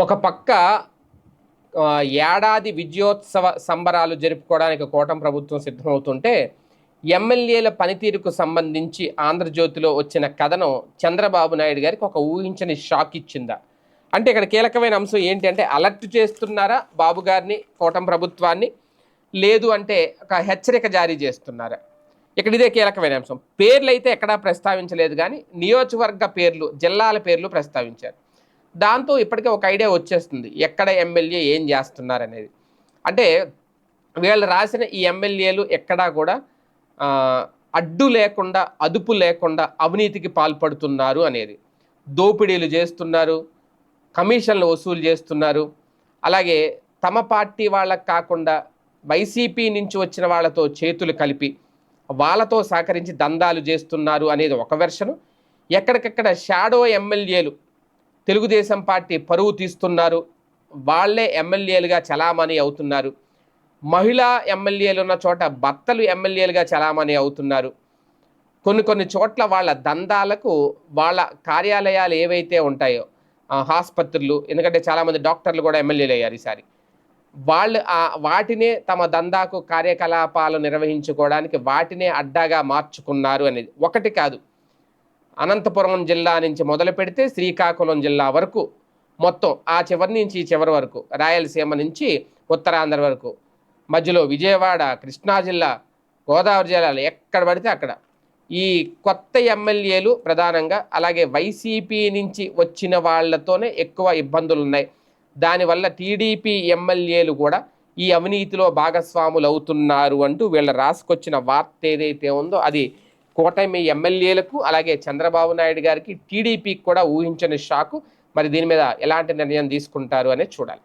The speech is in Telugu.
ఒక పక్క ఏడాది విజయోత్సవ సంబరాలు జరుపుకోవడానికి కోటం ప్రభుత్వం సిద్ధమవుతుంటే ఎమ్మెల్యేల పనితీరుకు సంబంధించి ఆంధ్రజ్యోతిలో వచ్చిన కథనం చంద్రబాబు నాయుడు గారికి ఒక ఊహించని షాక్ ఇచ్చిందా? అంటే ఇక్కడ కీలకమైన అంశం ఏంటి అంటే అలర్ట్ చేస్తున్నారా బాబు గారిని కోటం ప్రభుత్వాన్ని? లేదు అంటే ఒక హెచ్చరిక జారీ చేస్తున్నారా? ఇక్కడ ఇదే కీలకమైన అంశం. పేర్లు అయితే ఎక్కడా ప్రస్తావించలేదు కానీ నియోజకవర్గ పేర్లు జిల్లాల పేర్లు ప్రస్తావించారు. దాంతో ఇప్పటికే ఒక ఐడియా వచ్చేస్తుంది. ఎక్కడ ఎమ్మెల్యే ఏం చేస్తున్నారు అనేది అంటే వీళ్ళు రాసిన ఈ ఎమ్మెల్యేలు ఎక్కడా కూడా అడ్డు లేకుండా అదుపు లేకుండా అవినీతికి పాల్పడుతున్నారు అనేది. దోపిడీలు చేస్తున్నారు కమిషన్లు వసూలు చేస్తున్నారు. అలాగే తమ పార్టీ వాళ్ళకు కాకుండా వైసీపీ నుంచి వచ్చిన వాళ్ళతో చేతులు కలిపి వాళ్ళతో సహకరించి దందాలు చేస్తున్నారు అనేది ఒక వెర్షను. ఎక్కడికక్కడ షాడో ఎమ్మెల్యేలు తెలుగుదేశం పార్టీ పరువు తీస్తున్నారు. వాళ్ళే ఎమ్మెల్యేలుగా చలామణి అవుతున్నారు. మహిళా ఎమ్మెల్యేలు ఉన్న చోట భర్తలు ఎమ్మెల్యేలుగా చలామణి అవుతున్నారు. కొన్ని కొన్ని చోట్ల వాళ్ళ దందాలకు వాళ్ళ కార్యాలయాలు ఏవైతే ఉంటాయో ఆసుపత్రులు ఎందుకంటే చాలామంది డాక్టర్లు కూడా ఎమ్మెల్యేలు అయ్యారు ఈసారి. వాళ్ళు ఆ వాటినే తమ దందాకు కార్యకలాపాలు నిర్వహించుకోవడానికి వాటినే అడ్డాగా మార్చుకున్నారు అనేది ఒకటి కాదు. అనంతపురం జిల్లా నుంచి మొదలు పెడితే శ్రీకాకుళం జిల్లా వరకు మొత్తం ఆ చివరి నుంచి ఈ చివరి వరకు రాయలసీమ నుంచి ఉత్తరాంధ్ర వరకు మధ్యలో విజయవాడ కృష్ణా జిల్లా గోదావరి జిల్లాలు ఎక్కడ పడితే అక్కడ. ఈ కొత్త ఎమ్మెల్యేలు ప్రధానంగా అలాగే వైసీపీ నుంచి వచ్చిన వాళ్ళతోనే ఎక్కువ ఇబ్బందులు ఉన్నాయి దానివల్ల టీడీపీ ఎమ్మెల్యేలు కూడా ఈ అవినీతిలో భాగస్వాములు అవుతున్నారు అంటూ వీళ్ళ రాసుకొచ్చిన వార్త ఏదైతే ఉందో అది కూటమి ఎమ్మెల్యేలకు అలాగే చంద్రబాబు నాయుడు గారికి టీడీపీకి కూడా ఊహించని షాకు. మరి దీని మీద ఎలాంటి నిర్ణయం తీసుకుంటారు అనేది చూడాలి.